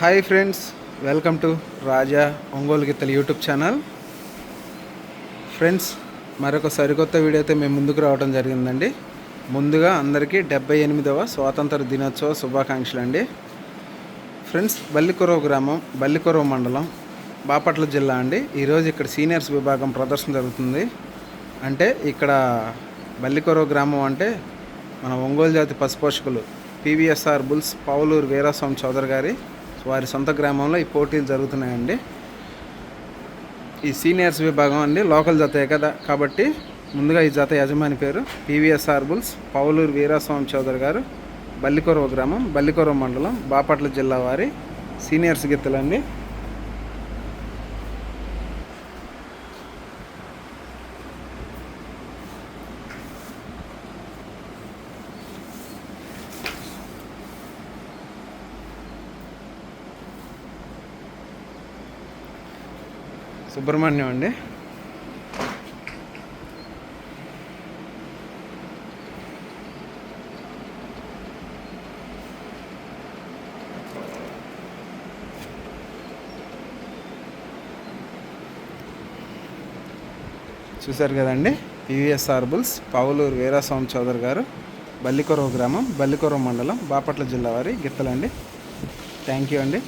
Hi friends welcome to Raja Ongole గిత్తలు YouTube channel friends మరొక సరికొత్త వీడియో అయితే మేము ముందుకు రావడం జరిగిందండి. ముందుగా అందరికీ డెబ్బై ఎనిమిదవ స్వాతంత్ర దినోత్సవ శుభాకాంక్షలు అండి. ఫ్రెండ్స్ బల్లికొరవ గ్రామం బల్లికొరవ మండలం బాపట్ల జిల్లా అండి. ఈరోజు ఇక్కడ సీనియర్స్ విభాగం ప్రదర్శన జరుగుతుంది. అంటే ఇక్కడ బల్లికొరవ గ్రామం అంటే మన ఒంగోలు జాతి పశుపోషకులు పీవీఎస్ఆర్ బుల్స్ పావులూరు వీరాస్వామి చౌదరి గారి వారి సొంత గ్రామంలో ఈ పోటీలు జరుగుతున్నాయండి. ఈ సీనియర్స్ విభాగం అండి లోకల్ జత కదా. కాబట్టి ముందుగా ఈ జత యజమాని పేరు పీవీఎస్ఆర్ బుల్స్ పౌలూరు వీరాస్వామి చౌదరి గారు బల్లికొరవ గ్రామం బల్లికొరవ మండలం బాపట్ల జిల్లా వారి సీనియర్స్ గిత్తలండి. సుబ్రహ్మణ్యం అండి. చూశారు కదండి PVS R bulls Pavuluru Veeraswamy Chowdary garu Ballikurava గ్రామం బల్లికొరవ మండలం బాపట్ల జిల్లా వారి గిత్తలండి. థ్యాంక్ యూ అండి.